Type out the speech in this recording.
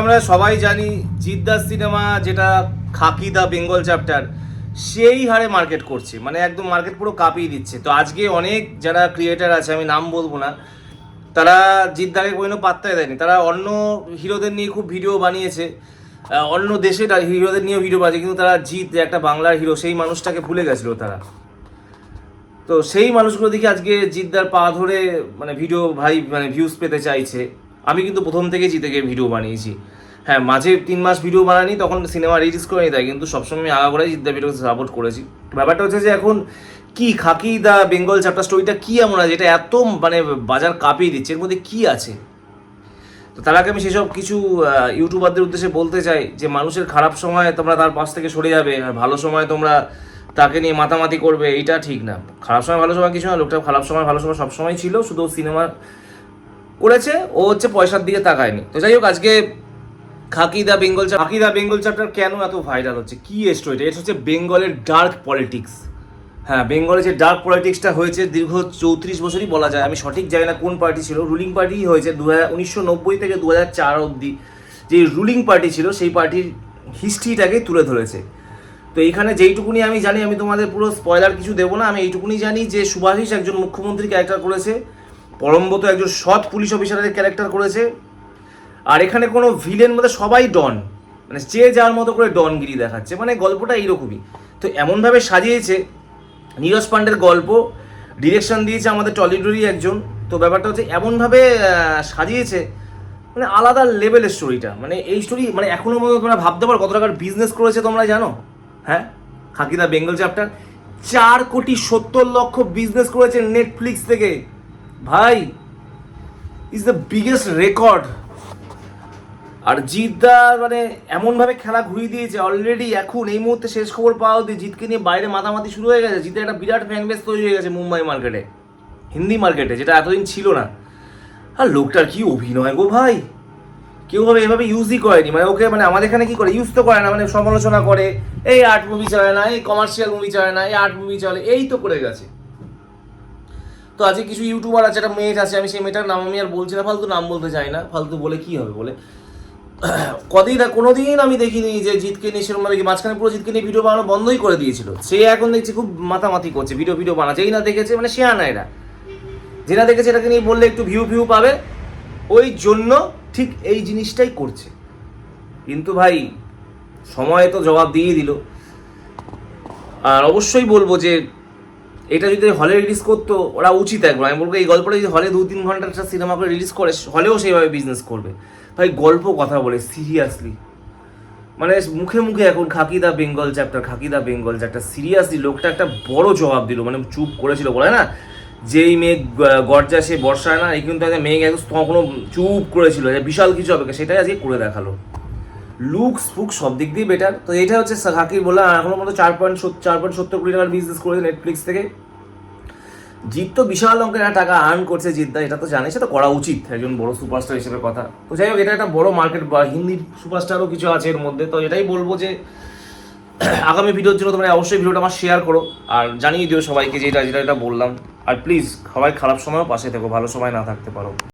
আমরা সবাই জানি জিদ্দার সিনেমা যেটা খাকি দা বেঙ্গল চ্যাপ্টার, সেই হারে মার্কেট করছে। মানে একদম মার্কেট পুরো কাঁপিয়ে দিচ্ছে। তো আজকে অনেক যারা ক্রিয়েটার আছে, আমি নাম বলব না, তারা জিদ্দাকে কোনো পাত্তাই দেয়নি। তারা অন্য হিরোদের নিয়ে খুব ভিডিও বানিয়েছে অন্য দেশের হিরোদের নিয়েও ভিডিও বানিয়েছে, কিন্তু তারা যে একটা বাংলার হিরো, সেই মানুষটাকে ভুলে গেছিল তারা। তো সেই মানুষগুলো দেখি আজকে জিদ্দার পা ধরে মানে ভিডিও ভাই মানে ভিউজ পেতে চাইছে। আমি কিন্তু প্রথম থেকে জিতেকে ভিডিও বানিয়েছি। হ্যাঁ মাঝে তিন মাস ভিডিও বানানি তখন সিনেমা রিলিজ করে দেয় কিন্তু সবসময় আমি আগাগোড়াই জিদ্দার ভিডিও সাপোর্ট করেছি। ব্যাপারটা হচ্ছে যে এখন কি খাকি দা বেঙ্গল চ্যাপ্টার স্টোরিটা কী এমন আছে, যেটা এত মানে বাজার কাঁপিয়ে দিচ্ছে, এর মধ্যে কী আছে? তো তার আগে আমি সেসব কিছু ইউটিউবারদের উদ্দেশ্যে বলতে চাই যে, মানুষের খারাপ সময় তোমরা তার পাশ থেকে সরে যাবে, আর ভালো সময় তোমরা তাকে নিয়ে মাতামাতি করবে এটা ঠিক না। খারাপ সময় ভালো সময় কিছু না, লোকটা খারাপ সময় ভালো সময় সবসময় ছিল, শুধু সিনেমা করেছে, ও হচ্ছে পয়সার দিকে তাকায়নি। তো যাই হোক, আজকে Khakee the Bengal Khakee the Bengal chapter কেন এত ভাইরাল হচ্ছে? কি স্টোরিটা এটা হচ্ছে বেঙ্গলের ডার্ক পলিটিক্স হ্যাঁ বেঙ্গলে যে ডার্ক পলিটিক্সটা হয়েছে দীর্ঘ চৌত্রিশ বছরই বলা যায়। আমি সঠিক জানি না কোন পার্টি ছিল। রুলিং পার্টি হয়েছে দু হাজার উনিশশো নব্বই থেকে দু হাজার চার অব্দি যে রুলিং পার্টি ছিল, সেই পার্টির হিস্ট্রিটাকে তুলে ধরেছে। তো এইখানে যেইটুকুনি আমি জানি, আমি তোমাদের পুরো স্পয়লার কিছু দেবো না। আমি এইটুকুনি জানি যে সুভাষিস একজন মুখ্যমন্ত্রী ক্যারেক্টার করেছে। পরমব্রত একজন সৎ পুলিশ অফিসারের ক্যারেক্টার করেছে। আর এখানে কোনো ভিলেন মধ্যে সবাই ডন। মানে যে যার মতো করে ডনগিরি দেখাচ্ছে। মানে গল্পটা এইরকমই। তো এমনভাবে সাজিয়েছে নীরজ পান্ডের গল্প। ডিরেকশন দিয়েছে আমাদের টলিডুরি একজন। তো ব্যাপারটা হচ্ছে এমনভাবে সাজিয়েছে। মানে আলাদা লেভেলের স্টোরিটা মানে এই স্টোরি মানে এখনও মতো তোমরা ভাবতে পারো কত টাকার বিজনেস করেছে তোমরা জানো? হ্যাঁ? খাকিদা বেঙ্গল চ্যাপ্টার চার কোটি সত্তর লক্ষ বিজনেস করেছে নেটফ্লিক্স থেকে। ভাই ইজ দ্য বিগেস্ট রেকর্ড আর জিতদা মানে এমনভাবে খেলা ঘুরিয়ে দিয়েছে অলরেডি এখন এই মুহূর্তে শেষ খবর পাওয়া অব্দি জিতকে নিয়ে বাইরে মাতামাতি শুরু হয়ে গেছে। জিতের একটা বিরাট ফ্যান বেস তৈরি হয়ে গেছে মুম্বাই মার্কেটে হিন্দি মার্কেটে যেটা এতদিন ছিল না। আর লোকটার কি অভিনয় গো ভাই? কেউ ভাবে এভাবে ইউজই করেনি। মানে ওকে মানে আমাদের এখানে কি করে? ইউজ তো করে না মানে সমালোচনা করে। এই আর্ট মুভি চলে না, এই কমার্শিয়াল মুভি চলে না, এই আর্ট মুভি চলে এই তো করে গেছে। তো আজকে কিছু ইউটিউবার আছে, একটা মেয়ে আছে, আমি সেই মেয়েটার নাম আমি আর বলছি না, ফালতু নাম বলতে চাই না, ফালতু বলে কি হবে বলে। কদিন না কোনোদিন আমি দেখিনি যে জিতকে নিয়ে সেরকম ভাবে কি মাঝখানে পুরো জিতকে নিয়ে ভিডিও বানানো বন্ধই করে দিয়েছিল। সে এখন দেখছি খুব মাতামাতি করছে ভিডিও ভিডিও বানাচ্ছে। এই না দেখেছে মানে সে আনা এরা। যে না দেখেছে এটাকে নিয়ে বললে একটু ভিউ ভিউ পাবে, ওই জন্য ঠিক এই জিনিসটাই করছে। কিন্তু ভাই, সময় তো জবাব দিয়ে দিল। আর অবশ্যই বলব যে এটা যদি হলে রিলিজ করতো, ওরা উচিত একবার। আমি বলব এই গল্পটা যদি হলে দু তিন ঘণ্টার একটা সিনেমা করে রিলিজ করে, হলেও সেইভাবে বিজনেস করবে। ভাই গল্প কথা বলে সিরিয়াসলি মানে মুখে মুখে এখন Khakee the Bengal chapter Khakee the Bengal chapter seriously লোকটা একটা বড় জবাব দিল মানে চুপ করেছিল, বলে না? যেই মেঘ গর্জা, সে বর্ষায় না, এই কিন্তু একটা মেঘ একদম তখনও চুপ করেছিল বিশাল কিছু হবে সেটাই আজকে করে দেখাল। লুকস ফুক সব দিক দিয়ে বেটার তো এটা হচ্ছে খাকির বললাম এখনও মতো চার পয়েন্ট চার পয়েন্ট সত্তর কোটি টাকার বিজনেস করেছে নেটফ্লিক্স থেকে। জিৎ তো বিশাল অঙ্কের টাকা আর্ন করছে জিদ্দা এটা তো জানিস এটা করা উচিত, একজন বড় সুপারস্টার হিসেবে কথা। তো যাই হোক, এটা একটা বড় মার্কেট বা হিন্দি সুপারস্টারও কিছু আছে এর মধ্যে। তো এটাই বলব যে, আগামী ভিডিওর জন্য তোমরা অবশ্যই ভিডিওটা আমার শেয়ার করো, আর জানিয়ে দিও সবাইকে যে এটা, যেটা এটা বললাম। আর প্লিজ সবাই খারাপ সময়ও পাশে থেকো, ভালো সময় না থাকতে পারো।